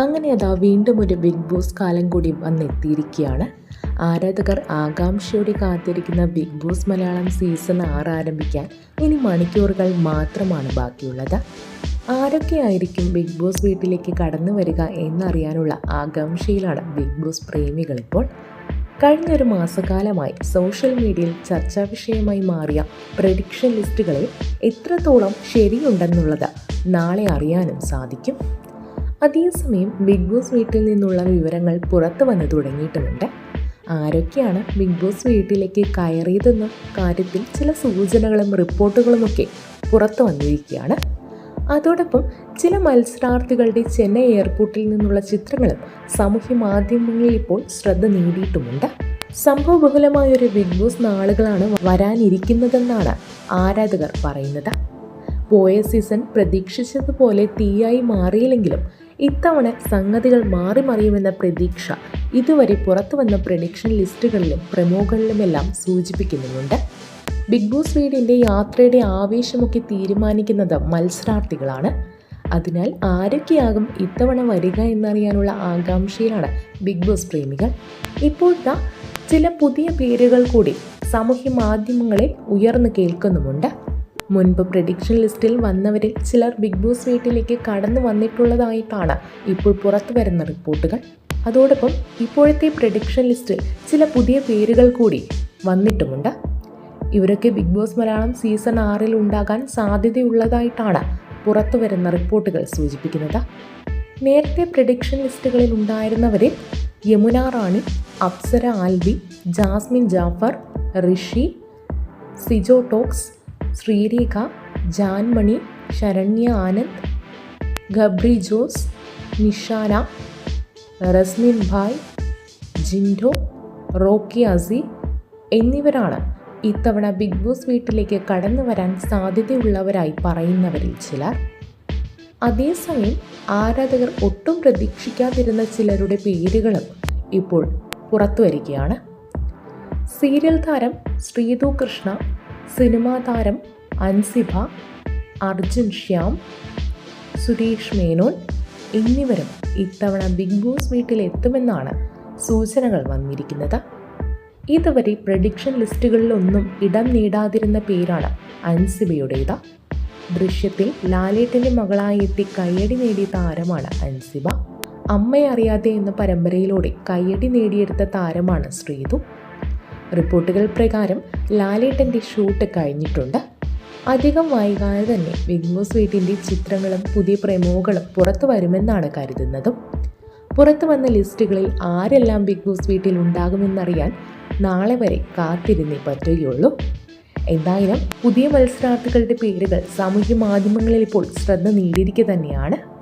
അങ്ങനെ അതാ വീണ്ടും ഒരു ബിഗ് ബോസ് കാലം കൂടി വന്നെത്തിയിരിക്കുകയാണ്. ആരാധകർ ആകാംക്ഷയോടെ കാത്തിരിക്കുന്ന ബിഗ് ബോസ് മലയാളം സീസൺ ആറ് ആരംഭിക്കാൻ ഇനി മണിക്കൂറുകൾ മാത്രമാണ് ബാക്കിയുള്ളത്. ആരൊക്കെയായിരിക്കും ബിഗ് ബോസ് വീട്ടിലേക്ക് കടന്നു വരിക എന്നറിയാനുള്ള ആകാംക്ഷയിലാണ് ബിഗ് ബോസ് പ്രേമികൾ ഇപ്പോൾ. കഴിഞ്ഞൊരു മാസക്കാലമായി സോഷ്യൽ മീഡിയയിൽ ചർച്ചാ വിഷയമായി മാറിയ പ്രഡിക്ഷൻ ലിസ്റ്റുകളിൽ എത്രത്തോളം ശരിയുണ്ടെന്നുള്ളത് നാളെ അറിയാനും സാധിക്കും. അതേസമയം ബിഗ് ബോസ് വീട്ടിൽ നിന്നുള്ള വിവരങ്ങൾ പുറത്തു വന്നു തുടങ്ങിയിട്ടുമുണ്ട്. ആരൊക്കെയാണ് ബിഗ് ബോസ് വീട്ടിലേക്ക് കയറിയതെന്ന കാര്യത്തിൽ ചില സൂചനകളും റിപ്പോർട്ടുകളുമൊക്കെ പുറത്തു വന്നിരിക്കുകയാണ്. അതോടൊപ്പം ചില മത്സരാർത്ഥികളുടെ ചെന്നൈ എയർപോർട്ടിൽ നിന്നുള്ള ചിത്രങ്ങളും സാമൂഹ്യ മാധ്യമങ്ങളിൽ ഇപ്പോൾ ശ്രദ്ധ നേടിയിട്ടുമുണ്ട്. സംഭവബഹുലമായ ഒരു ബിഗ് ബോസ് നാളുകളാണ് വരാനിരിക്കുന്നതെന്നാണ് ആരാധകർ പറയുന്നത്. പോയ സീസൺ പ്രതീക്ഷിച്ചതുപോലെ തീയായി മാറിയില്ലെങ്കിലും ഇത്തവണ സംഗതികൾ മാറി മറിയുമെന്ന പ്രതീക്ഷ ഇതുവരെ പുറത്തു വന്ന പ്രഡിക്ഷൻ ലിസ്റ്റുകളിലും പ്രമോകളിലുമെല്ലാം സൂചിപ്പിക്കുന്നുമുണ്ട്. ബിഗ് ബോസ് വീടിന്റെ യാത്രയുടെ ആവേശമൊക്കെ തീരുമാനിക്കുന്നത് മത്സരാർത്ഥികളാണ്. അതിനാൽ ആരൊക്കെയാകും ഇത്തവണ വരിക എന്നറിയാനുള്ള ആകാംക്ഷയിലാണ് ബിഗ് ബോസ് പ്രേമികൾ. ഇപ്പോഴത്തെ ചില പുതിയ പേരുകൾ കൂടി സാമൂഹ്യ മാധ്യമങ്ങളിൽ ഉയർന്നു കേൾക്കുന്നുമുണ്ട്. മുൻപ് പ്രഡിക്ഷൻ ലിസ്റ്റിൽ വന്നവരിൽ ചിലർ ബിഗ് ബോസ് വീട്ടിലേക്ക് കടന്നു വന്നിട്ടുള്ളതായിട്ടാണ് ഇപ്പോൾ പുറത്തു വരുന്ന റിപ്പോർട്ടുകൾ. അതോടൊപ്പം ഇപ്പോഴത്തെ പ്രഡിക്ഷൻ ലിസ്റ്റിൽ ചില പുതിയ പേരുകൾ കൂടി വന്നിട്ടുമുണ്ട്. ഇവരൊക്കെ ബിഗ് ബോസ് മലയാളം സീസൺ ആറിൽ ഉണ്ടാകാൻ സാധ്യതയുള്ളതായിട്ടാണ് പുറത്തു വരുന്ന റിപ്പോർട്ടുകൾ സൂചിപ്പിക്കുന്നത്. നേരത്തെ പ്രഡിക്ഷൻ ലിസ്റ്റുകളിൽ ഉണ്ടായിരുന്നവരിൽ യമുന റാണി അപ്സര ആൽബി ജാസ്മിൻ ജാഫർ ഋഷി സിജോ ടോക്സ് ശ്രീരേഖ ജാൻമണി ശരണ്യ ആനന്ദ് ഗബ്രി ജോസ് നിഷാന റസ്മിൻ ഭായ് ജിൻഡോ റോക്കി അസി എന്നിവരാണ് ഇത്തവണ ബിഗ് ബോസ് വീട്ടിലേക്ക് കടന്നു വരാൻ സാധ്യതയുള്ളവരായി പറയുന്നവരിൽ ചിലർ. അതേസമയം ആരാധകർ ഒട്ടും പ്രതീക്ഷിക്കാതിരുന്ന ചിലരുടെ പേരുകളും ഇപ്പോൾ പുറത്തു വരികയാണ്. സീരിയൽ താരം ശ്രീതു കൃഷ്ണ സിനിമാ താരം അൻസിഭ അർജുൻ ശ്യാം സുരേഷ് മേനോൻ എന്നിവരും ഇത്തവണ ബിഗ് ബോസ് വീട്ടിലെത്തുമെന്നാണ് സൂചനകൾ വന്നിരിക്കുന്നത്. ഇതുവരെ പ്രഡിക്ഷൻ ലിസ്റ്റുകളിലൊന്നും ഇടം നേടാതിരുന്ന പേരാണ് അൻസിബയുടേത്. ദൃശ്യത്തിൽ ലാലേട്ടന്റെ മകളായി എത്തി കയ്യടി നേടിയ താരമാണ് അൻസിബ. അമ്മയെ അറിയാതെ എന്ന പരമ്പരയിലൂടെ കയ്യടി നേടിയെടുത്ത താരമാണ് ശ്രീതു. റിപ്പോർട്ടുകൾ പ്രകാരം ലാലേട്ടന്റെ ഷൂട്ട് കഴിഞ്ഞിട്ടുണ്ട്. അധികം വൈകാതെ തന്നെ ബിഗ് ബോസ് വീട്ടിന്റെ ചിത്രങ്ങളും പുതിയ പ്രമോകളും പുറത്തു വരുമെന്നാണ് കരുതുന്നതും. പുറത്തു വന്ന ലിസ്റ്റുകളിൽ ആരെല്ലാം ബിഗ് ബോസ് വീട്ടിൽ ഉണ്ടാകുമെന്നറിയാൻ നാളെ വരെ കാത്തിരുന്നേ പറ്റുകയുള്ളൂ. എന്തായാലും പുതിയ മത്സരാർത്ഥികളുടെ പേരുകൾ സാമൂഹ്യ മാധ്യമങ്ങളിൽ ഇപ്പോൾ ശ്രദ്ധ നേടിയിരിക്കുക തന്നെയാണ്.